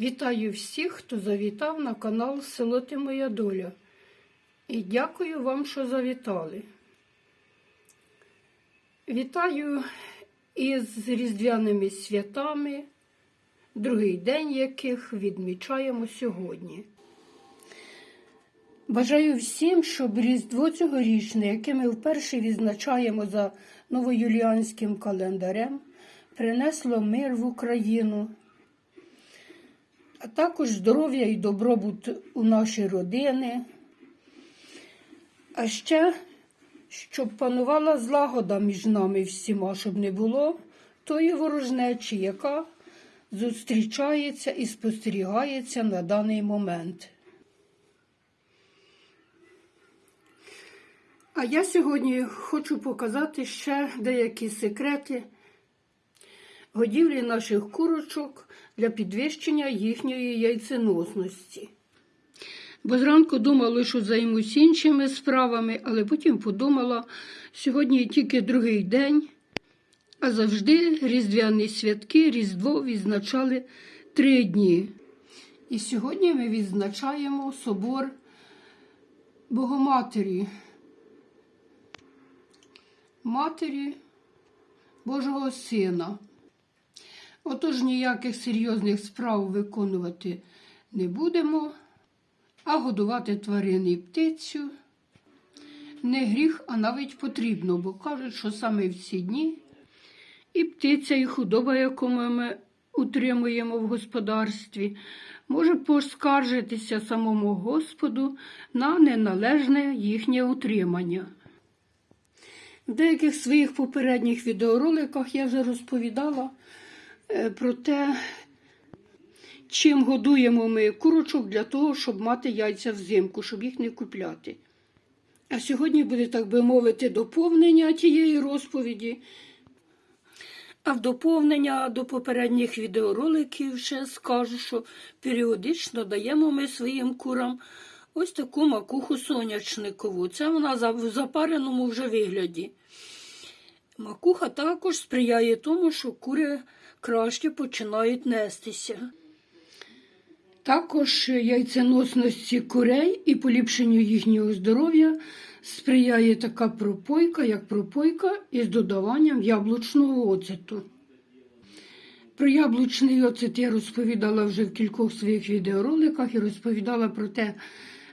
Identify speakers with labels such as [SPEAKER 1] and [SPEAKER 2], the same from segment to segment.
[SPEAKER 1] Вітаю всіх, хто завітав на канал Село Ти Моя Доля. І дякую вам, що завітали. Вітаю із різдвяними святами, другий день яких відмічаємо сьогодні. Бажаю всім, щоб Різдво цьогорічне, яке ми вперше відзначаємо за новоюліанським календарем, принесло мир в Україну, а також здоров'я і добробут у наші родини. А ще, щоб панувала злагода між нами всіма, щоб не було тої ворожнечі, яка зустрічається і спостерігається на даний момент. А я сьогодні хочу показати ще деякі секрети годівлі наших курочок для підвищення їхньої яйценосності. Бо зранку думала, що займусь іншими справами, але потім подумала, сьогодні тільки другий день, а завжди різдвяні святки, Різдво відзначали три дні. І сьогодні ми відзначаємо собор Богоматері. Матері Божого Сина. Отож ніяких серйозних справ виконувати не будемо, а годувати тварин і птицю не гріх, а навіть потрібно, бо кажуть, що саме в ці дні і птиця, і худоба, яку ми утримуємо в господарстві, може поскаржитися самому Господу на неналежне їхнє утримання. В деяких своїх попередніх відеороликах я вже розповідала про те, чим годуємо ми курочок для того, щоб мати яйця взимку, щоб їх не купляти. А сьогодні буде, так би мовити, доповнення тієї розповіді. А в доповнення до попередніх відеороликів ще скажу, що періодично даємо ми своїм курам ось таку макуху сонячникову. Це вона в запареному вже вигляді. Макуха також сприяє тому, що кури краще починають нестися. Також яйценосності курей і поліпшенню їхнього здоров'я сприяє така пропойка, як пропойка із додаванням яблучного оцету. Про яблучний оцет я розповідала вже в кількох своїх відеороликах і розповідала про те,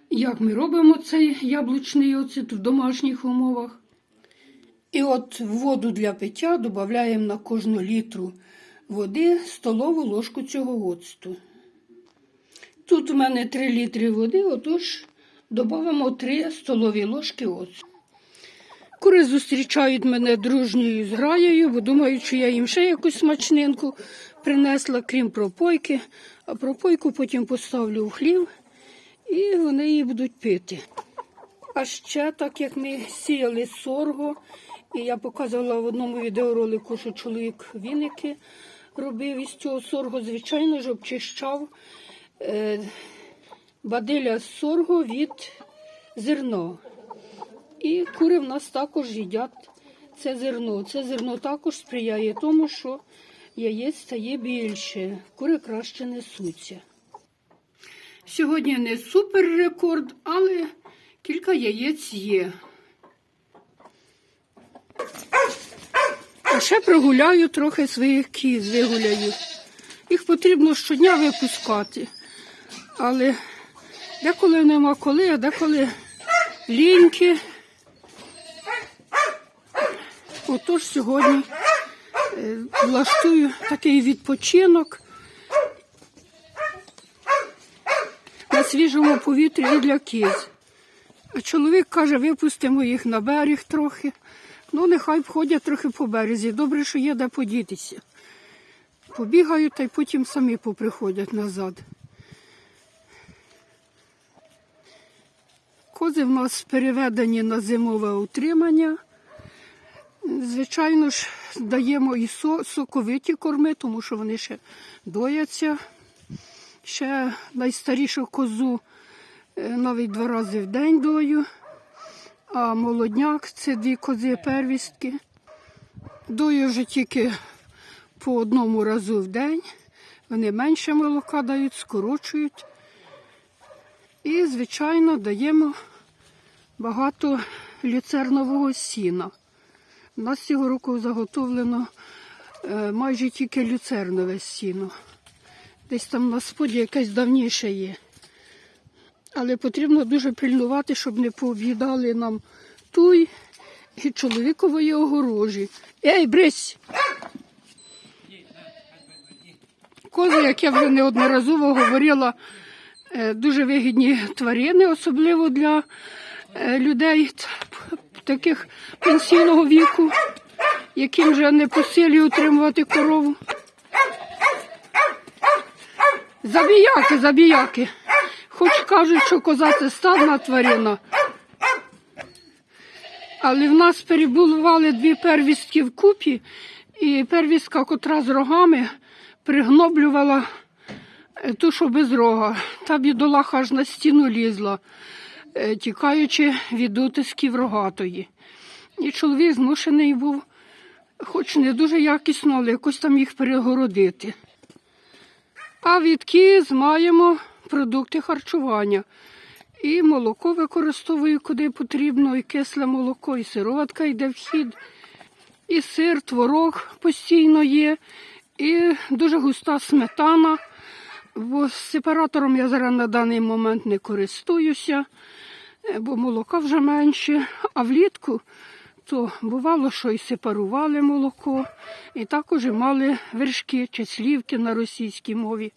[SPEAKER 1] як ми робимо цей яблучний оцет в домашніх умовах. І от воду для пиття додаємо на кожну літру води столову ложку цього оцту. Тут у мене 3 літри води, отож додамо 3 столові ложки оцту. Кури зустрічають мене дружньою зграєю, бо думають, що я їм ще якусь смачнинку принесла, крім пропойки, а пропойку потім поставлю в хлів і вони її будуть пити. А ще, так як ми сіяли сорго, і я показувала в одному відеоролику, що чоловік віники робив із цього сорго, звичайно ж, обчищав е, бадиля з сорго від зерна. І кури в нас також їдять це зерно. Це зерно також сприяє тому, що яєць стає більше, кури краще несуться. Сьогодні не супер рекорд, але кілька яєць є. А ще прогуляю трохи своїх кіз, вигуляю. Їх потрібно щодня випускати. Але деколи нема коли, а деколи ліньки. Отож сьогодні е, влаштую такий відпочинок на свіжому повітрі для кіз. А чоловік каже, випустимо їх на берег трохи. Ну, нехай ходять трохи по березі. Добре, що є де подітися. Побігають та й потім самі поприходять назад. Кози в нас переведені на зимове утримання. Звичайно ж, даємо і со- соковиті корми, тому що вони ще дояться. Ще найстарішу козу е, навіть два рази в день дою. А молодняк це дві кози первістки. Дою вже тільки по одному разу в день. Вони менше молока дають, скорочують. І, звичайно, даємо багато люцернового сіна. У нас цього року заготовлено е, майже тільки люцернове сіно. Десь там на споді якесь давніше є. Але потрібно дуже пильнувати, щоб не пооб'їдали нам туй і чоловікової огорожі. Ей, брись! Кози, як я вже неодноразово говорила, е, дуже вигідні тварини, особливо для е, людей таких пенсійного віку, яким вже не по силі утримувати корову. Забіяки, забіяки. Хоч кажуть, що коза це стадна тварина. Але в нас перебували дві первістки в купі, і первістка, котра з рогами, пригноблювала е, ту, що без рога. Та бідолаха аж на стіну лізла, е, тікаючи від утисків рогатої. І чоловік змушений був, хоч не дуже якісно, але якось там їх перегородити. А від маємо продукти харчування. І молоко використовую куди потрібно, і кисле молоко, і сироватка йде в хід, і сир, творог постійно є, і дуже густа сметана. Бо сепаратором я зараз на даний момент не користуюся, бо молока вже менше. А влітку то бувало, що і сепарували молоко, і також мали вершки чи слівки на російській мові.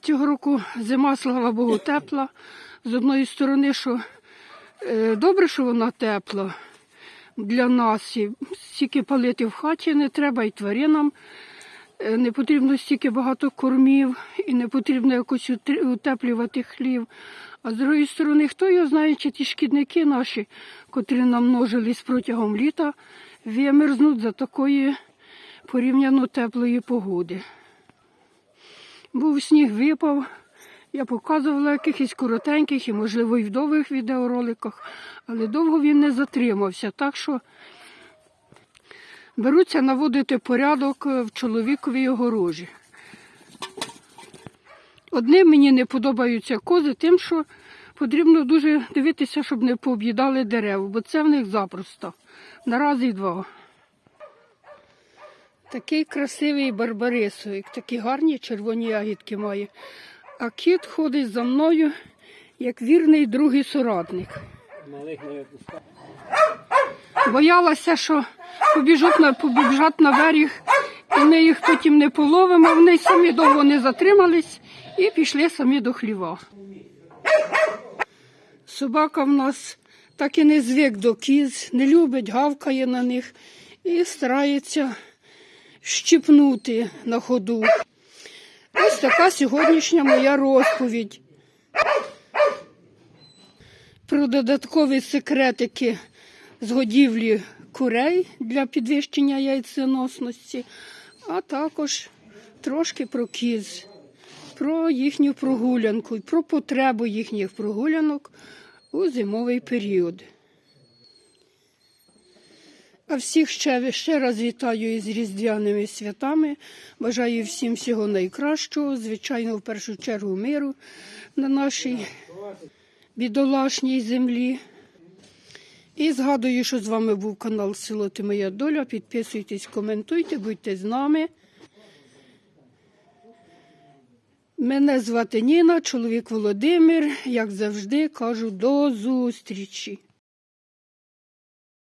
[SPEAKER 1] Цього року зима, слава Богу, тепла. З одної сторони, що е, добре, що вона тепла для нас. І стільки палити в хаті не треба, і тваринам е, не потрібно стільки багато кормів, і не потрібно якось утеплювати хлів. А з другої сторони, хто його знає, чи ті шкідники наші, котрі намножились протягом літа, вимерзнуть за такої порівняно теплої погоди. Був сніг випав. Я показувала якихось коротеньких і, можливо, і в довгих відеороликах, але довго він не затримався. Так що беруться наводити порядок в чоловіковій огорожі. Одним мені не подобаються кози, тим, що потрібно дуже дивитися, щоб не пооб'їдали дерев, бо це в них запросто. На раз і два. Такий красивий барбарисовик, такі гарні червоні ягідки має. А кіт ходить за мною, як вірний другий соратник. Боялася, що побіжуть на, побіжать на берег, і ми їх потім не половимо. Вони самі довго не затримались і пішли самі до хліва. Собака в нас так і не звик до кіз, не любить, гавкає на них і старається щіпнути на ходу. Ось така сьогоднішня моя розповідь. Про додаткові секретики з годівлі курей для підвищення яйценосності, а також трошки про кіз, про їхню прогулянку про потребу їхніх прогулянок у зимовий період. А всіх ще, ще раз вітаю із різдвяними святами. Бажаю всім всього найкращого, звичайно, в першу чергу миру на нашій бідолашній землі. І згадую, що з вами був канал Село Ти Моя Доля. Підписуйтесь, коментуйте, будьте з нами. Мене звати Ніна, чоловік Володимир. Як завжди, кажу до зустрічі.